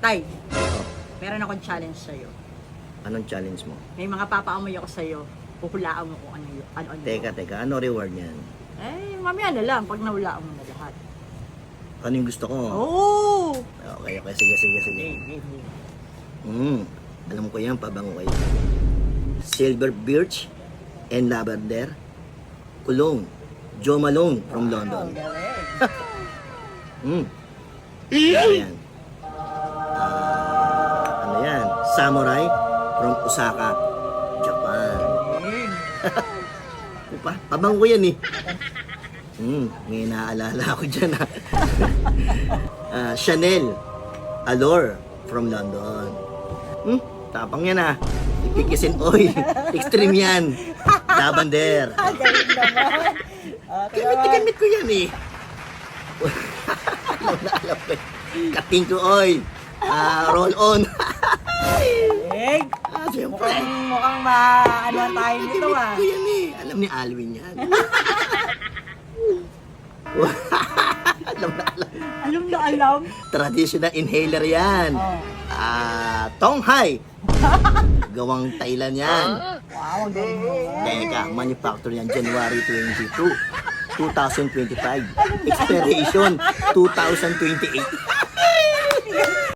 Tay, meron akong challenge sa'yo. anong challenge mo? May mga papaamoy ako sa'yo. Puhulaan mo kung ano yun. Ano, ano. Teka, teka. Ano reward niyan? Eh, mamaya na lang pag nahulaan mo na lahat. Ano yung gusto ko? Oh! Okay, okay. Sige, sige, sige. Mm, alam ko yan, pabango kayo. Silver Birch and Lavender. Cologne. Joe Malone from London. Mm. Ano yan? Ah, Samurai from Osaka, Japan. Pa, pabango yan eh. Hmm, may naaalala ako dyan ha. Ah, Chanel Allure from London. Hmm, tapang yan ha. Ipikisin oil. Extreme yan. Lavender. Galing naman. Gamit na gamit ko yan eh. alam na alam ko. Kating ko oil. Ah, roll on. Mukhang ma-ano tayo nito ah. ko yan eh. Alam ni Alvin yan. alam na alam. Alam na alam. Traditional inhaler yan. Oh. Ah, Tonghai. Gawang Thailand yan. Wow, ang galing naman. Teka, manufacture yan January 22, 2025. Expiration 2028.